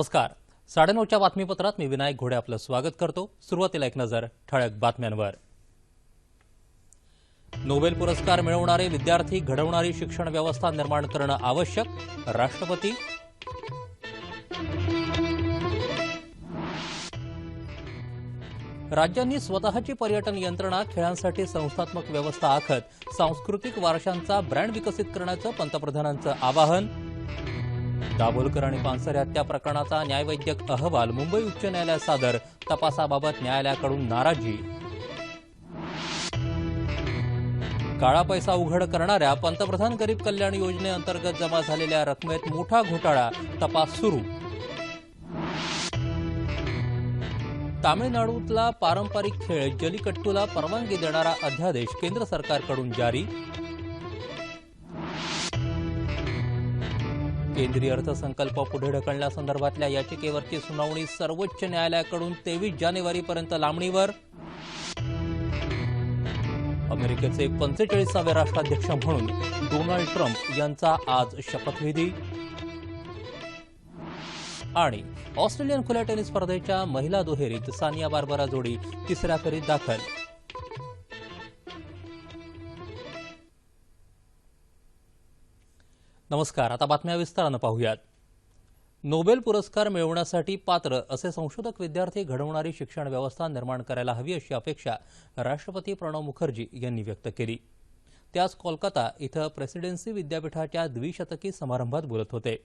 नमस्कार. साडेनऊच्या बातमीपत्रात मी विनायक घोडे आपलं स्वागत करतो. सुरुवातीला एक नजर ठळक बातम्यांवर. नोबेल पुरस्कार मिळवणारे विद्यार्थी घडवणारी शिक्षण व्यवस्था निर्माण करणं आवश्यक. राष्ट्रपती राज्यांनी स्वतःची पर्यटन यंत्रणा खेळांसाठी संस्थात्मक व्यवस्था आखत सांस्कृतिक वारशांचा ब्रँड विकसित करण्याचं पंतप्रधानांचं आवाहन. दाभोलकर आणि पानसरे हत्या प्रकरणाचा न्यायवैद्यक अहवाल मुंबई उच्च न्यायालयात सादर. तपासाबाबत न्यायालयाकडून नाराजी. काळा पैसा उघड करणाऱ्या पंतप्रधान गरीब कल्याण योजनेअंतर्गत जमा झालेल्या रकमेत मोठा घोटाळा. तपास सुरू. तामिळनाडूतला पारंपरिक खेळ जलीकट्टूला परवानगी देणारा अध्यादेश केंद्र सरकारकडून जारी. केंद्रीय अर्थसंकल्प पुढे ढकलण्यासंदर्भातल्या याचिकेवरची सुनावणी सर्वोच्च न्यायालयाकडून तेवीस जानेवारीपर्यंत लांबणीवर. अमेरिकेचे पंचेचाळीसावे राष्ट्राध्यक्ष म्हणून डोनाल्ड ट्रम्प यांचा आज शपथविधी. आणि ऑस्ट्रेलियन खुल्या टेनिस स्पर्धेच्या महिला दुहेरीत सानिया बार्बरा जोडी तिसऱ्या फेरीत दाखल. नमस्कार आता बातम्या विस्तारानं पाहूयात. नोबेल पुरस्कार मिळवण्यासाठी पात्र असे संशोधक विद्यार्थी घडवणारी शिक्षण व्यवस्था निर्माण करायला हवी अशी अपेक्षा राष्ट्रपती प्रणव मुखर्जी यांनी व्यक्त केली. ते आज कोलकाता इथं प्रेसिडेन्सी विद्यापीठाच्या द्विशतकी समारंभात बोलत होते.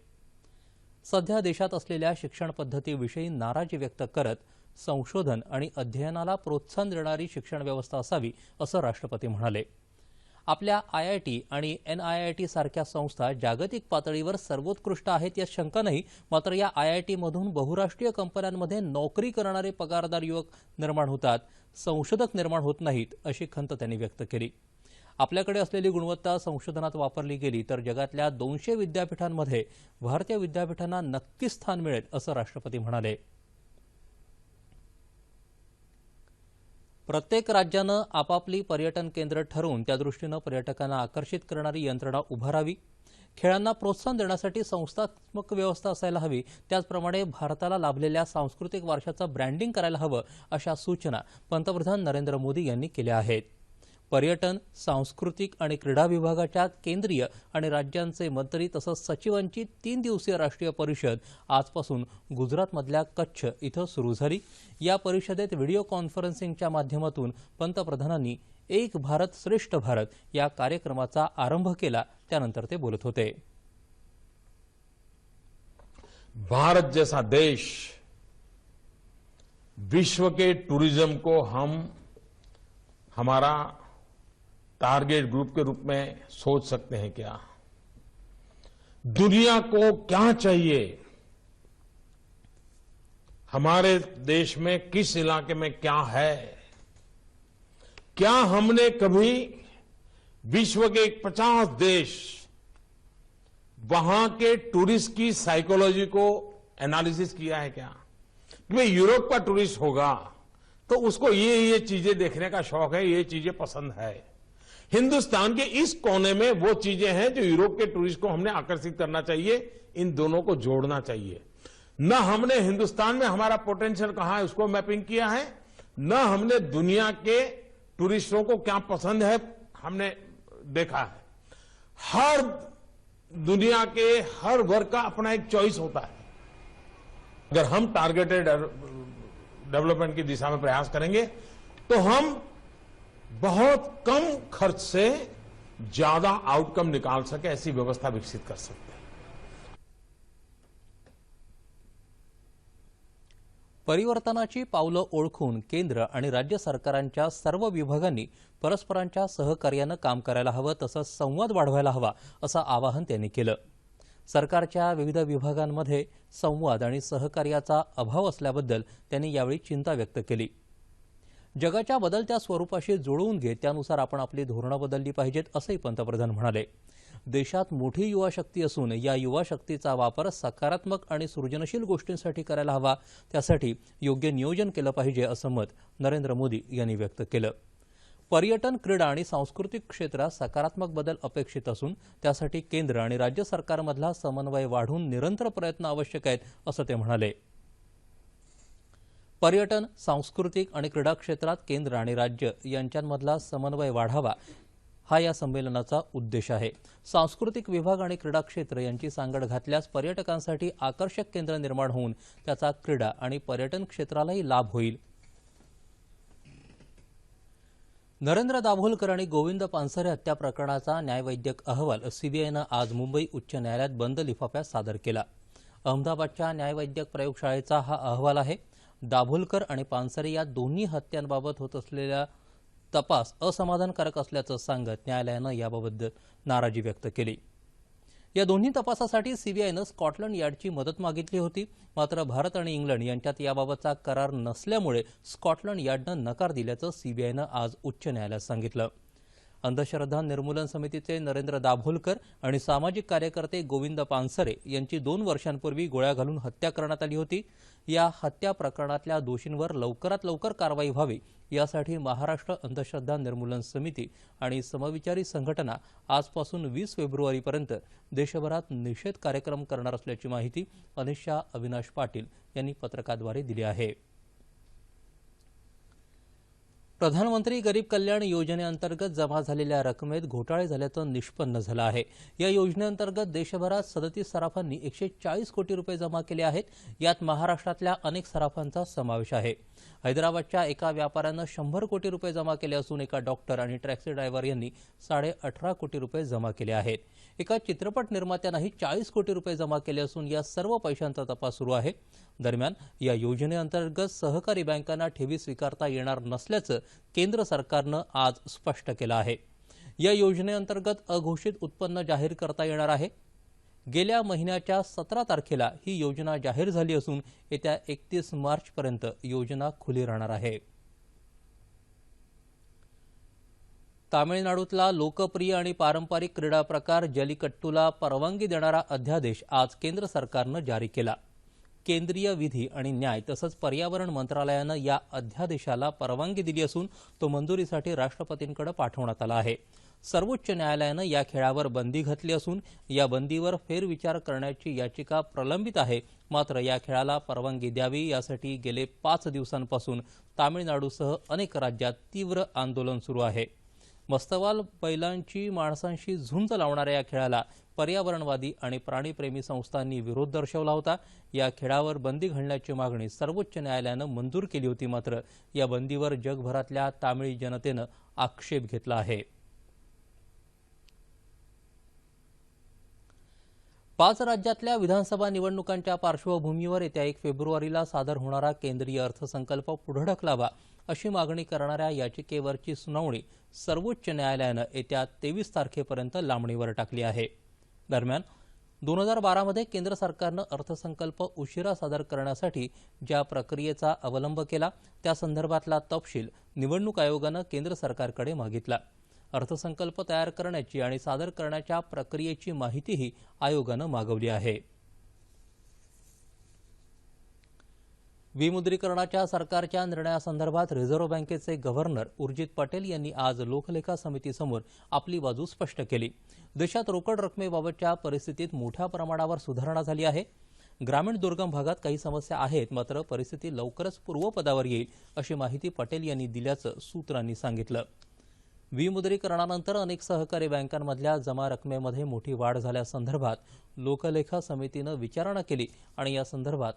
सध्या देशात असलेल्या शिक्षण पद्धतीविषयी नाराजी व्यक्त करत संशोधन आणि अध्ययनाला प्रोत्साहन देणारी शिक्षण व्यवस्था असावी असं राष्ट्रपती म्हणाले. आपल्या आय आय टी आणि एन आय आय टी सारख्या संस्था जागतिक पातळीवर सर्वोत्कृष्ट आहेत यात शंका नाही मात्र या आय आय टीमधून बहुराष्ट्रीय कंपन्यांमध्ये नोकरी करणारे पगारदार युवक निर्माण होतात संशोधक निर्माण होत नाहीत अशी खंत त्यांनी व्यक्त केली. आपल्याकडे असलेली गुणवत्ता संशोधनात वापरली गेली तर जगातल्या दोनशे विद्यापीठांमध्ये भारतीय विद्यापीठांना नक्कीच स्थान मिळेल असं राष्ट्रपती म्हणाले. प्रत्येक राज्यानं आपापली पर्यटन केंद्र ठरवून त्यादृष्टीनं पर्यटकांना आकर्षित करणारी यंत्रणा उभारावी खेळांना प्रोत्साहन देण्यासाठी संस्थात्मक व्यवस्था असायला हवी. त्याचप्रमाणे भारताला लाभलेल्या सांस्कृतिक वारशाचं ब्रँडिंग करायला हवं अशा सूचना पंतप्रधान नरेंद्र मोदी यांनी केल्या आहेत. पर्यटन सांस्कृतिक आणि क्रीडा विभागाच्या केंद्रीय आणि राज्यांचे मंत्री तसंच सचिवांची तीन दिवसीय राष्ट्रीय परिषद आजपासून गुजरातमधल्या कच्छ इथं सुरू झाली. या परिषदेत व्हिडिओ कॉन्फरन्सिंगच्या माध्यमातून पंतप्रधानांनी एक भारत श्रेष्ठ भारत या कार्यक्रमाचा आरंभ केला. त्यानंतर ते बोलत होते. भारत जैसा देश विश्व के टूरिज्म को हम हमारा टारगेट ग्रुप के रूप में सोच सकते हैं क्या? दुनिया को क्या चाहिए? हमारे देश में किस इलाके में क्या है? क्या हमने कभी विश्व के एक पचास देश वहाँ के टूरिस्ट की साइकोलॉजी को एनालिसिस किया है क्या? कि यूरोप का टूरिस्ट होगा तो उसको ये ये चीज़ें देखने का शौक है, ये चीज़ें पसंद है। हिंदुस्तान के इस कोने में वो चीज़ें हैं जो यूरोप के टूरिस्ट को हमने आकर्षित करना चाहिए, इन दोनों को जोड़ना चाहिए। न हमने हिंदुस्तान में हमारा पोटेंशियल कहा है, उसको मैपिंग किया है, न हमने दुनिया के टूरिस्टों को क्या पसंद है, हमने देखा है। हर दुनिया के हर वर्ग का अपना एक चॉइस होता है। अगर हम टारगेटेड डेवलपमेंट की दिशा में प्रयास करेंगे तो हम बहुत कम खर्च से ज्यादा आउटकम निकाल सके ऐसी व्यवस्था विकसित कर सकते हैं। परिवर्तनाची पावलं ओळखून केंद्र आणि राज्य सरकारांच्या सर्व विभागांनी परस्परांच्या सहकार्यानं काम करायला हवं तसंच संवाद वाढवायला हवा असं आवाहन त्यांनी केलं. सरकारच्या विविध विभागांमध्ये संवाद आणि सहकार्याचा अभाव असल्याबद्दल त्यांनी यावेळी चिंता व्यक्त केली. जगाच्या बदलत्या स्वरूपाशी जुळवून घेत त्यानुसार आपण आपली धोरणं बदलली पाहिजेत असंही पंतप्रधान म्हणाले. देशात मोठी युवा शक्ती असून या युवा शक्तीचा वापर सकारात्मक आणि सृजनशील गोष्टींसाठी करायला हवा. त्यासाठी योग्य नियोजन केलं पाहिजे असं मत नरेंद्र मोदी यांनी व्यक्त केलं. पर्यटन क्रीडा आणि सांस्कृतिक क्षेत्रात सकारात्मक बदल अपेक्षित असून त्यासाठी केंद्र आणि राज्य सरकारमधला समन्वय वाढून निरंतर प्रयत्न आवश्यक आहेत असं ते म्हणाले. पर्यटन सांस्कृतिक आणि क्रीडा क्षेत्रात केंद्र आणि राज्य यांच्यामधला समन्वय वाढावा हा या संमेलनाचा उद्देश आहे. सांस्कृतिक विभाग आणि क्रीडा क्षेत्र यांची सांगड घातल्यास पर्यटकांसाठी आकर्षक केंद्र निर्माण होऊन त्याचा क्रीडा आणि पर्यटन क्षेत्रालाही लाभ होईल. नरेंद्र दाभोलकर आणि गोविंद पानसरे हत्या प्रकरणाचा न्यायवैद्यक अहवाल सीबीआयनं आज मुंबई उच्च न्यायालयात बंद लिफाफ्यात सादर केला. अहमदाबादच्या न्यायवैद्यक प्रयोगशाळेचा हा अहवाल आहे. दाभोलकर आणि पानसरे या दोन्ही हत्यांबाबत होत असलेला तपास असमाधानकारक असल्याचं सांगत न्यायालयानं याबाबत नाराजी व्यक्त केली. या दोन्ही तपासासाठी सीबीआयनं स्कॉटलंड यार्डची मदत मागितली होती. मात्र भारत आणि इंग्लंड यांच्यात याबाबतचा करार नसल्यामुळे स्कॉटलंड यार्डनं नकार दिल्याचं सीबीआयनं आज उच्च न्यायालयात सांगितलं. अंधश्रद्धा निर्मूलन समितीचे नरेंद्र दाभोलकर आणि सामाजिक कार्यकर्ते गोविंद पानसरे यांची दोन वर्षांपूर्वी गोळ्या घालून हत्या करण्यात आली होती. या हत्या प्रकरणातल्या दोषींवर लवकरात लवकर कारवाई व्हावी यासाठी महाराष्ट्र अंधश्रद्धा निर्मूलन समिती आणि समविचारी संघटना आजपासून वीस फेब्रुवारीपर्यंत देशभरात निषेध कार्यक्रम करणार असल्याची माहिती अनिशा अविनाश पाटील यांनी पत्रकाद्वारे दिली आहे. प्रधानमंत्री गरीब कल्याण योजनेअंतर्गत जमा झालेल्या रकमेत घोटाळे झाल्याचं निष्पन्न झालं आहे. या योजनेअंतर्गत देशभरात सदतीस सराफांनी एकशे चाळीस कोटी रुपये जमा केले आहेत. यात महाराष्ट्रातल्या अनेक सराफांचा समावेश आहे. हैदराबादच्या एका व्यापाऱ्यानं शंभर कोटी रुपये जमा केले असून एका डॉक्टर आणि टॅक्सी ड्रायव्हर यांनी साडे अठरा कोटी रुपये जमा केले आहेत. एका चित्रपट निर्मात्यानंही चाळीस कोटी रुपये जमा केले असून या सर्व पैशांचा तपास सुरू आहे. दरम्यान या योजनेअंतर्गत सहकारी बँकांना ठेवी स्वीकारता येणार नसल्याचं केंद्र सरकारनं आज स्पष्ट केलं आहे. या योजनेअंतर्गत अघोषित उत्पन्न जाहीर करता येणार आहे. गेल्या महिन्याच्या सतरा तारखेला ही योजना जाहीर झाली असून येत्या एकतीस मार्चपर्यंत योजना खुली राहणार आहे. तामिळनाडूतला लोकप्रिय आणि पारंपरिक क्रीडा प्रकार जलीकट्टूला परवानगी देणारा अध्यादेश आज केंद्र सरकारनं जारी केला. केंद्रीय विधी आणि न्याय तसंच पर्यावरण मंत्रालयानं या अध्यादेशाला परवानगी दिली असून तो मंजुरीसाठी राष्ट्रपतींकडे पाठवण्यात आला आहे. सर्वोच्च न्यायालयानं या खेळावर बंदी घातली असून या बंदीवर फेरविचार करण्याची याचिका प्रलंबित आहे. मात्र या खेळाला परवानगी द्यावी यासाठी गेले पाच दिवसांपासून तामिळनाडूसह अनेक राज्यात तीव्र आंदोलन सुरू आहे. मस्तवाल बैलांची माणसांशी झुंज लावणाऱ्या या खेळाला पर्यावरणवादी आणि प्राणीप्रेमी संस्थांनी विरोध दर्शवला होता. या खेळावर बंदी घालण्याची मागणी सर्वोच्च न्यायालयानं मंजूर केली होती मात्र या बंदीवर जगभरातल्या तामिळी जनतेनं आक्षेप घेतला आहे. पाच राज्यातल्या विधानसभा निवडणुकांच्या पार्श्वभूमीवर येत्या एक फेब्रुवारीला सादर होणारा केंद्रीय अर्थसंकल्प पुढे ढकलावा अशी मागणी करणाऱ्या याचिकेवरची सुनावणी सर्वोच्च न्यायालयानं येत्या तेवीस तारखेपर्यंत लांबणीवर टाकली आहे. दरम्यान दोन हजार बारामध्ये केंद्र सरकारनं अर्थसंकल्प उशिरा सादर करण्यासाठी ज्या प्रक्रियेचा अवलंब केला त्या संदर्भातला तपशील निवडणूक आयोगानं केंद्र सरकारकडे मागितला. अर्थसंकल्प तयार करण्याची आणि सादर करण्याच्या प्रक्रियेची माहितीही आयोगानं मागवली आहे. विमुद्रीकरणाच्या सरकारच्या निर्णयासंदर्भात रिझर्व्ह बँकेचे गव्हर्नर उर्जित पटेल यांनी आज लोकलेखा समितीसमोर आपली बाजू स्पष्ट केली. देशात रोकड रकमेबाबतच्या परिस्थितीत मोठ्या प्रमाणावर सुधारणा झाली आहे. ग्रामीण दुर्गम भागात काही समस्या आहेत मात्र परिस्थिती लवकरच पूर्वपदावर येईल अशी माहिती पटेल यांनी दिल्याचं सूत्रांनी सांगितलं. विमुद्रीकरणानंतर अनेक सहकारी बँकांमधल्या जमा रकमेमध्ये मोठी वाढ झाल्यासंदर्भात लोकलेखा समितीनं विचारणा केली आणि या संदर्भात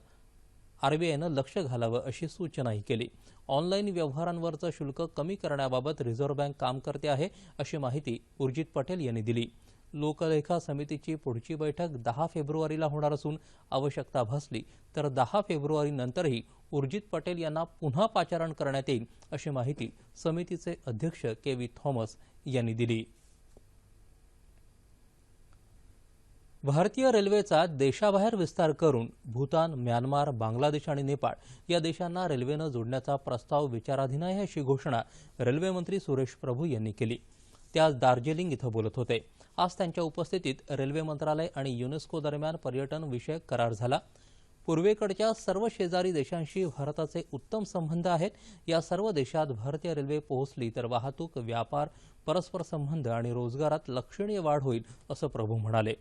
आरबीआयनं लक्ष घालावं अशी सूचनाही केली. ऑनलाईन व्यवहारांवरचं शुल्क कमी करण्याबाबत रिझर्व्ह बँक काम करते आहे अशी माहिती उर्जित पटेल यांनी दिली. लोकलेखा समितीची पुढची बैठक दहा फेब्रुवारीला होणार असून आवश्यकता भासली तर दहा फेब्रुवारी नंतरही उर्जित पटेल यांना पुन्हा पाचारण करण्यात येईल अशी माहिती समितीचे अध्यक्ष के व्ही थॉमस यांनी दिली. भारतीय रेल्वेचा देशाबाहेर विस्तार करून भूतान म्यानमार बांगलादेश आणि नेपाळ या देशांना रेल्वेनं जोडण्याचा प्रस्ताव विचाराधीन आहे अशी घोषणा रेल्वेमंत्री सुरेश प्रभू यांनी केली. ते आज दार्जिलिंग इथं बोलत होते. आज त्यांच्या उपस्थितीत रेल्वे मंत्रालय आणि युनेस्को दरम्यान पर्यटन विषयक करार झाला. पूर्वेकडच्या सर्व शेजारी देशांशी भारताचे उत्तम संबंध आहेत. या सर्व देशात भारतीय रेल्वे पोहोचली तर वाहतूक व्यापार परस्पर संबंध आणि रोजगारात लक्षणीय वाढ होईल असं प्रभू म्हणाले.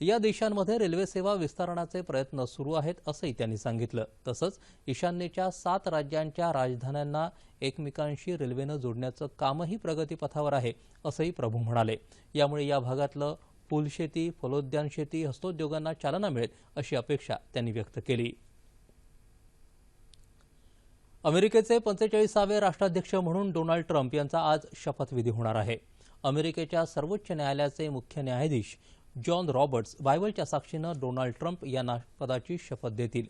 या देशांमध्ये रेल्वे सेवा विस्तारण्याचे प्रयत्न सुरू आहेत असंही त्यांनी सांगितलं. तसंच ईशान्येच्या सात राज्यांच्या राजधान्यांना एकमेकांशी रेल्वेनं जोडण्याचं कामही प्रगतीपथावर आहे असंही प्रभू म्हणाले. यामुळे या भागातलं फुलशेती फलोद्यान शेती हस्तोद्योगांना चालना मिळेल अशी अपेक्षा त्यांनी व्यक्त केली. अमेरिकेचे पंचेचाळीसावे राष्ट्राध्यक्ष म्हणून डोनाल्ड ट्रम्प यांचा आज शपथविधी होणार आहे. अमेरिकेच्या सर्वोच्च न्यायालयाचे मुख्य न्यायाधीश जॉन रॉबर्ट्स बायबलच्या साक्षीनं डोनाल्ड ट्रम्प यांना पदाची शपथ देतील.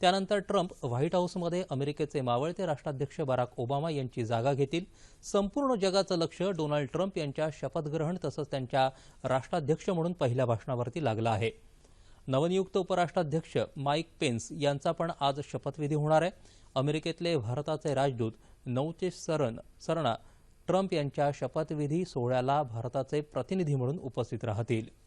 त्यानंतर ट्रम्प व्हाईट हाऊसमध्ये अमेरिकेचे मावळते राष्ट्राध्यक्ष बराक ओबामा यांची जागा घेतील. संपूर्ण जगाचं लक्ष डोनाल्ड ट्रम्प यांच्या शपथग्रहण तसंच त्यांच्या राष्ट्राध्यक्ष म्हणून पहिल्या भाषणावरती लागलं आहे. नवनियुक्त उपराष्ट्राध्यक्ष माईक पेन्स यांचा पण आज शपथविधी होणार आहे. अमेरिकेतले भारताचे राजदूत नौचे सरण सरणा ट्रम्प यांच्या शपथविधी सोहळ्याला भारताचे प्रतिनिधी म्हणून उपस्थित राहतील.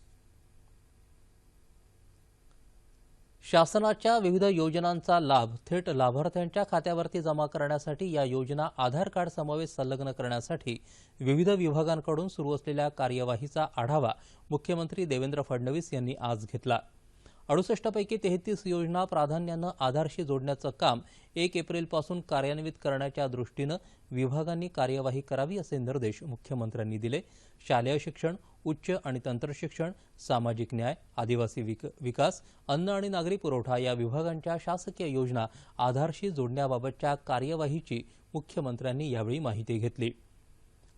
शासनाच्या विविध योजनांचा लाभ थेट लाभार्थ्यांच्या खात्यावरती जमा करण्यासाठी या योजना आधार कार्ड समावेश संलग्न करण्यासाठी विविध विभागांकडून सुरू असलेल्या कार्यवाहीचा आढावा मुख्यमंत्री देवेंद्र फडणवीस यांनी आज घेतला. अडुसष्टपैकी तेहतीस योजना प्राधान्यानं आधारशी जोडण्याचं काम एक एप्रिलपासून कार्यान्वित करण्याच्या दृष्टीनं विभागांनी कार्यवाही करावी असे निर्देश मुख्यमंत्र्यांनी दिले. शालेय शिक्षण उच्च आणि तंत्रशिक्षण सामाजिक न्याय आदिवासी विक विकास अन्न आणि नागरी पुरवठा या विभागांच्या शासकीय योजना आधारशी जोडण्याबाबतच्या कार्यवाहीची मुख्यमंत्र्यांनी यावेळी माहिती घेतली.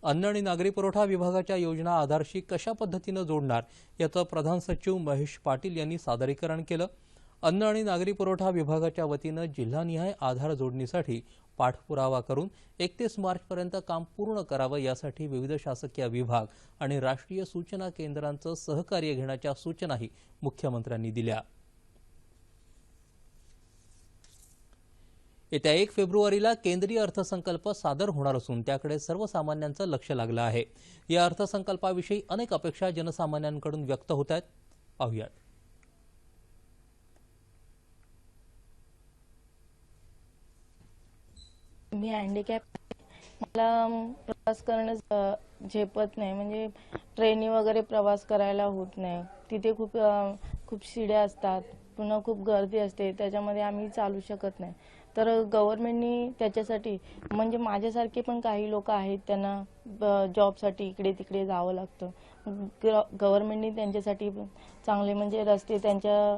अन्न आणि नागरी पुरवठा विभागाच्या योजना आधारशी कशा पद्धतीनं जोडणार याचं प्रधान सचिव महेश पाटील यांनी सादरीकरण केलं. अन्न आणि नागरी पुरवठा विभागाच्या वतीनं जिल्हानिहाय आधार जोडणीसाठी पाठपुरावा करून एकतीस मार्चपर्यंत काम पूर्ण करावं यासाठी विविध शासकीय विभाग आणि राष्ट्रीय सूचना केंद्रांचं सहकार्य घेण्याच्या सूचनाही मुख्यमंत्र्यांनी दिल्या. येत्या एक फेब्रुवारीला केंद्रीय अर्थसंकल्प सादर होणार असून त्याकडे सर्वसामान्यांचं लक्ष लागलं आहे. या अर्थसंकल्पाविषयी अनेक अपेक्षा जनसामान्यांकडून व्यक्त होत आहेत. पाहुयात. मी हँडिकॅप मला प्रवास करणं झेपत नाही. म्हणजे ट्रेनी वगैरे प्रवास करायला होत नाही. तिथे खूप खूप शिड्या असतात. पुन्हा खूप गर्दी असते. त्याच्यामध्ये आम्ही चालू शकत नाही. तर गव्हर्नमेंटनी त्याच्यासाठी म्हणजे माझ्यासारखे पण काही लोक आहेत त्यांना जॉबसाठी इकडे तिकडे जावं लागतं. गव्हर्नमेंटनी त्यांच्यासाठी चांगले म्हणजे रस्ते त्यांच्या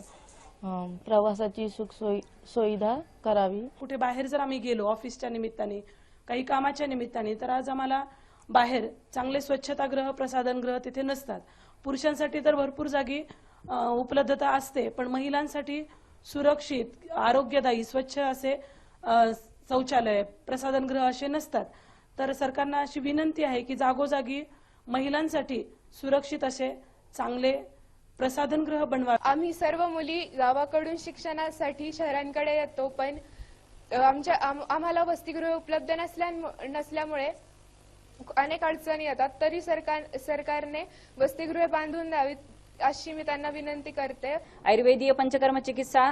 प्रवासाची सुखसोयी सुविधा करावी. कुठे बाहेर जर आम्ही गेलो ऑफिसच्या निमित्ताने काही कामाच्या निमित्ताने तर आज आम्हाला बाहेर चांगले स्वच्छतागृह प्रसाधनगृह तिथे नसतात. पुरुषांसाठी तर भरपूर जागी अ, उपलब्धता असते पण महिलांसाठी सुरक्षित आरोग्यदायी स्वच्छ असे अ, शौचालय प्रसाधनगृह असे नसतात. तर सरकारना अशी विनंती आहे की जागोजागी महिलांसाठी सुरक्षित असे चांगले प्रसाधनगृह बनवा आम्ही सर्व मुली गावाकडून शिक्षणासाठी शहरांकडे येतो पण आमच्या आम- आम्हाला वसतिगृह उपलब्ध नसल्या नसल्यामुळे अनेक अडचणी येतात. तरी सरकार सरकारने वसतिगृहे बांधून द्यावीत अशी मी त्यांना विनंती करते. आयुर्वेदीय पंचकर्म चिकित्सा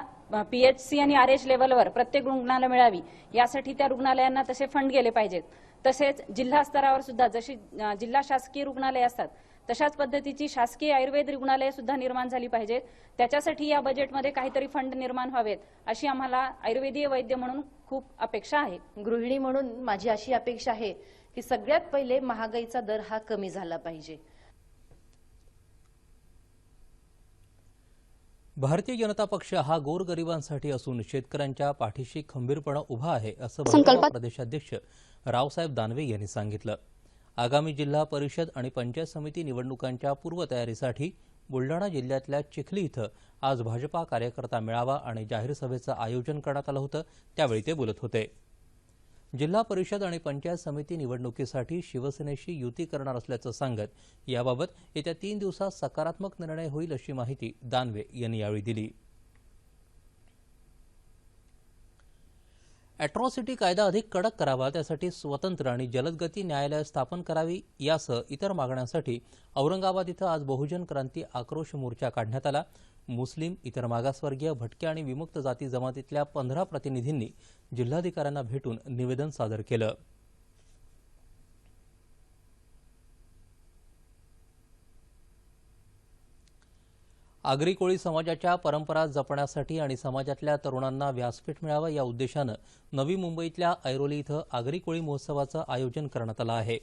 पीएचसी आणि आर एच लेवलवर प्रत्येक रुग्णाला मिळावी यासाठी त्या रुग्णालयांना तसे फंड गेले पाहिजेत. तसेच जिल्हा स्तरावर सुद्धा जशी अ, जिल्हा शासकीय रुग्णालय असतात तशाच पद्धतीची शासकीय आयुर्वेद रुग्णालये सुद्धा निर्माण झाली पाहिजेत. त्याच्यासाठी या बजेटमध्ये काहीतरी फंड निर्माण व्हावेत अशी आम्हाला आयुर्वेदीय वैद्य म्हणून खूप अपेक्षा आहे. गृहिणी म्हणून माझी अशी अपेक्षा आहे की सगळ्यात पहिले महागाईचा दर हा कमी झाला पाहिजे. भारतीय जनता पक्ष हा गोरगरिबांसाठी असून शेतकऱ्यांच्या पाठीशी खंबीरपणे उभा आहे असं भाजपा प्रदेशाध्यक्ष रावसाहेब दानवे यांनी सांगितलं. आगामी जिल्हा परिषद आणि पंचायत समिती निवडणुकांच्या पूर्वतयारीसाठी बुलडाणा जिल्ह्यातल्या चिखली इथं आज भाजपा कार्यकर्ता मेळावा आणि जाहीर सभेचं आयोजन करण्यात आलं होतं. त्यावेळी ते बोलत होते. जिल्हा परिषद आणि पंचायत समिती निवडणुकीसाठी शिवसेनेशी युती करणार असल्याचं सांगत याबाबत येत्या तीन दिवसात सकारात्मक निर्णय होईल अशी माहिती दानवे यांनी यावेळी दिली. अॅट्रॉसिटी कायदा अधिक कडक करावा त्यासाठी स्वतंत्र आणि जलदगती न्यायालय स्थापन करावी यासह इतर मागण्यांसाठी औरंगाबाद इथं आज बहुजन क्रांती आक्रोश मोर्चा काढण्यात आला. मुस्लिम इतर मागासवर्गीय भटके आणि विमुक्त जाती जमातीतल्या पंधरा प्रतिनिधींनी जिल्हाधिकाऱ्यांना भेटून निवेदन सादर केलं. आगरी कोळी समाजाच्या परंपरा जपण्यासाठी आणि समाजातल्या तरुणांना व्यासपीठ मिळावं या उद्देशानं नवी मुंबईतल्या ऐरोली इथं आगरी कोळी महोत्सवाचं आयोजन करण्यात आलं आहे.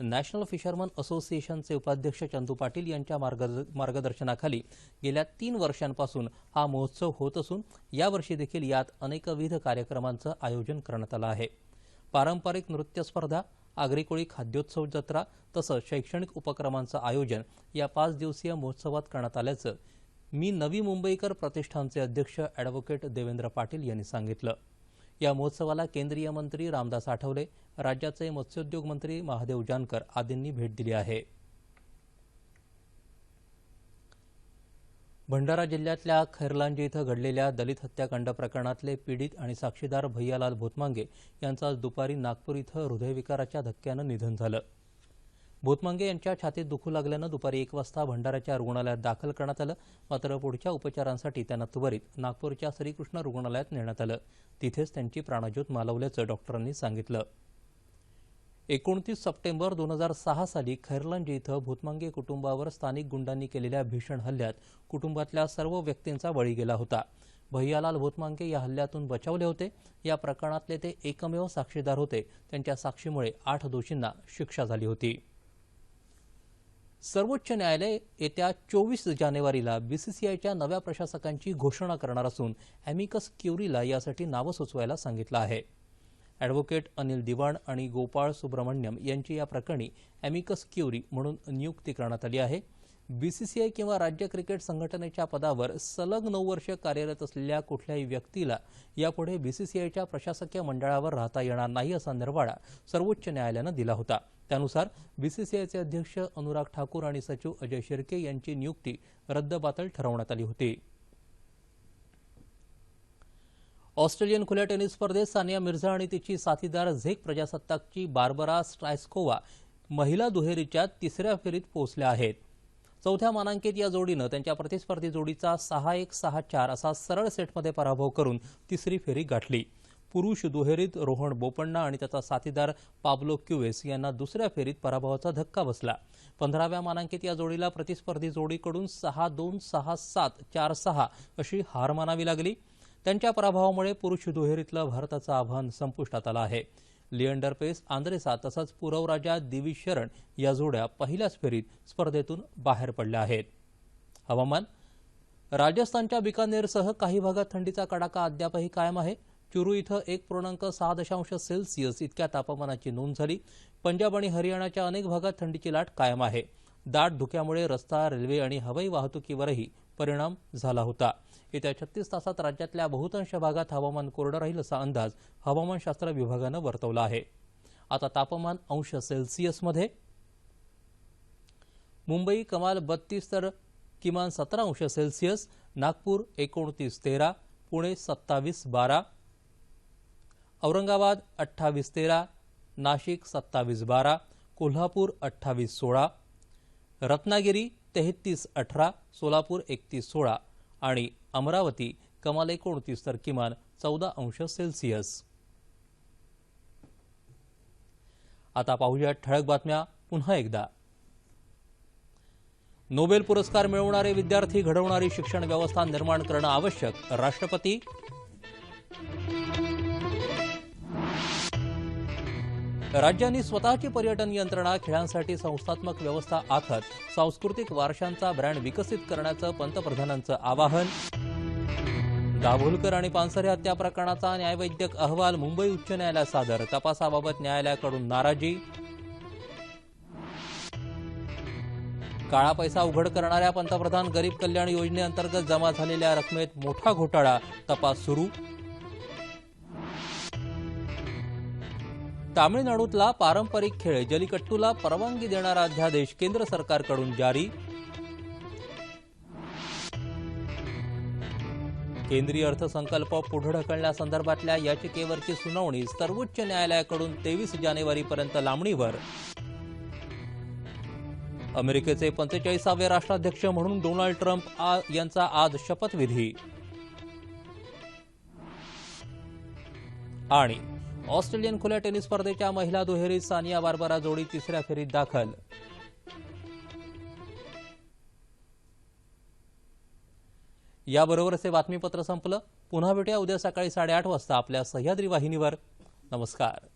नॅशनल फिशरमन असोसिएशनचे उपाध्यक्ष चंदू पाटील यांच्या मार्गद- मार्गदर्शनाखाली गेल्या तीन वर्षांपासून हा महोत्सव होत असून यावर्षी देखील यात अनेकविध कार्यक्रमांचं आयोजन करण्यात आलं आहे. पारंपरिक नृत्य स्पर्धा आगरी कोळी खाद्योत्सव जत्रा तसंच शैक्षणिक उपक्रमांचं आयोजन या पाच दिवसीय महोत्सवात करण्यात आल्याचं मी नवी मुंबईकर प्रतिष्ठानचे अध्यक्ष ॲडव्होकेट देवेंद्र पाटील यांनी सांगितलं. या महोत्सवाला केंद्रीय मंत्री रामदास आठवले राज्याचे मत्स्योद्योग मंत्री महादेव जानकर आदींनी भेट दिली आहे. भंडारा जिल्ह्यातल्या खैरलांजी इथं घडलेल्या दलित हत्याकांड प्रकरणातले पीडित आणि साक्षीदार भैयालाल भोतमांगे यांचं आज दुपारी नागपूर इथं हृदयविकाराच्या धक्क्यानं निधन झालं. भूतमांगे यांच्या छातीत दुखू लागल्यानं दुपारी एक वाजता भंडाऱ्याच्या रुग्णालयात दाखल करण्यात आलं. मात्र पुढच्या उपचारांसाठी त्यांना त्वरित नागपूरच्या श्रीकृष्ण रुग्णालयात नेण्यात आलं. तिथेच त्यांची प्राणज्योत मालवल्याचं डॉक्टरांनी सांगितलं. एकोणतीस सप्टेंबर दोन हजार सहा साली खैरलांजी इथं भूतमांगे कुटुंबावर स्थानिक गुंडांनी केलेल्या भीषण हल्ल्यात कुटुंबातल्या सर्व व्यक्तींचा बळी गेला होता. भैयालाल भूतमांगे या हल्ल्यातून बचावले होते. या प्रकरणातले ते एकमेव साक्षीदार होते. त्यांच्या साक्षीमुळे आठ दोषींना शिक्षा झाली होती. सर्वोच्च न्यायालय येत्या चोवीस जानेवारीला बीसीसीआयच्या नव्या प्रशासकांची घोषणा करणार असून अॅमिकस क्युरीला यासाठी नावं सुचवायला सांगितलं आहे. ॲडव्होकेट अनिल दिवाण आणि गोपाळ सुब्रमण्यम यांची या प्रकरणी अॅमिकस क्युरी म्हणून नियुक्ती करण्यात आली आहे. बीसीसीआय किंवा राज्य क्रिकेट संघटनेच्या पदावर सलग नऊ वर्ष कार्यरत असलेल्या कुठल्याही व्यक्तीला यापुढे बीसीसीआयच्या प्रशासकीय मंडळावर राहता येणार नाही असा निर्वाळा सर्वोच्च न्यायालयानं दिला होता. त्यानुसार बीसीसीआयचे अध्यक्ष अनुराग ठाकूर आणि सचिव अजय शिर्के यांची नियुक्ती रद्दबातल ठरवण्यात आली होती. ऑस्ट्रेलियन खुल्या टेनिस स्पर्धेत सानिया मिर्झा आणि तिची साथीदार झेक प्रजासत्ताकची बार्बरा स्ट्रायस्कोवा महिला दुहेरीच्या तिसऱ्या फेरीत पोहोचल्या आहेत. चौथ्या मानांकित या जोडीनं त्यांच्या प्रतिस्पर्धी जोडीचा सहा एक सहा चार असा सरळ सेटमध्ये पराभव करून तिसरी फेरी गाठली. पुरुष दुहेरीत रोहन बोपण्णा आणि त्याचा साथीदार पाब्लो क्युवेस यांना दुसऱ्या फेरीत पराभवाचा धक्का बसला. पंधराव्या मानांकित या जोडीला प्रतिस्पर्धी जोडीकडून सहा दोन सहा सात चार सहा अशी हार मानावी लागली. त्यांच्या पराभवामुळे पुरुष दुहेरीतलं भारताचं आव्हान संपुष्टात आलं आहे. लिएंडर पेस आंद्रेसा तसंच पुरवराजा दिवी शरण या जोड्या पहिल्याच फेरीत स्पर्धेतून बाहेर पडल्या आहेत. हवामान? राजस्थानच्या बिकानेरसह काही भागात थंडीचा कडाका अद्यापही कायम आहे. चुरू इथं एक पूर्णांक सहा दशांश सेल्सिअस इतक्या तापमानाची नोंद झाली. पंजाब आणि हरियाणाच्या अनेक भागात थंडीची लाट कायम आहे. दाट धुक्यामुळे रस्ता रेल्वे आणि हवाई वाहतुकीवरही परिणाम झाला होता. येत्या छत्तीस तासात राज्यातल्या बहुतांश भागात हवामान कोरडं राहील असा अंदाज हवामानशास्त्र विभागानं वर्तवला आहे. आता तापमान अंश सेल्सिअसमध्ये. मुंबई कमाल बत्तीस तर किमान सतरा अंश सेल्सिअस नागपूर एकोणतीस तेरा पुणे सत्तावीस बारा औरंगाबाद अठ्ठावीस तेरा नाशिक सत्तावीस बारा कोल्हापूर अठ्ठावीस सोळा रत्नागिरी तेहतीस अठरा सोलापूर एकतीस सोळा आणि अमरावती कमाल एकोणतीस तर किमान चौदा अंश सेल्सिअस. आता पाहूया ठळक बातम्या पुन्हा एकदा. नोबेल पुरस्कार मिळवणारे विद्यार्थी घडवणारी शिक्षण व्यवस्था निर्माण करणं आवश्यक. राष्ट्रपती राज्यांनी स्वतःची पर्यटन यंत्रणा खेळांसाठी संस्थात्मक व्यवस्था आखत सांस्कृतिक वारशांचा ब्रँड विकसित करण्याचं पंतप्रधानांचं आवाहन. दाभोलकर आणि पानसरे हत्या प्रकरणाचा न्यायवैद्यक अहवाल मुंबई उच्च न्यायालयात सादर तपासाबाबत न्यायालयाकडून नाराजी. काळा पैसा उघड करणाऱ्या पंतप्रधान गरीब कल्याण योजनेअंतर्गत जमा झालेल्या रकमेत मोठा घोटाळा तपास सुरू. तामिळनाडूतला पारंपरिक खेळ जलीकट्टूला परवानगी देणारा अध्यादेश केंद्र सरकारकडून जारी. केंद्रीय अर्थसंकल्प पुढे ढकलण्यासंदर्भातल्या याचिकेवरची सुनावणी सर्वोच्च न्यायालयाकडून तेवीस जानेवारीपर्यंत लांबणीवर. अमेरिकेचे पंचेचाळीसावे राष्ट्राध्यक्ष म्हणून डोनाल्ड ट्रम्प आ- यांचा आज शपथविधी. आणि ऑस्ट्रेलियन खुल्या टेनिस स्पर्धेच्या महिला दुहेरीत सानिया बार्बरा जोडी तिसऱ्या फेरीत दाखल. याबरोबरच हे बातमीपत्र संपलं. पुन्हा भेटूया उद्या सकाळी साडेआठ वाजता आपल्या सह्याद्री वाहिनीवर. नमस्कार.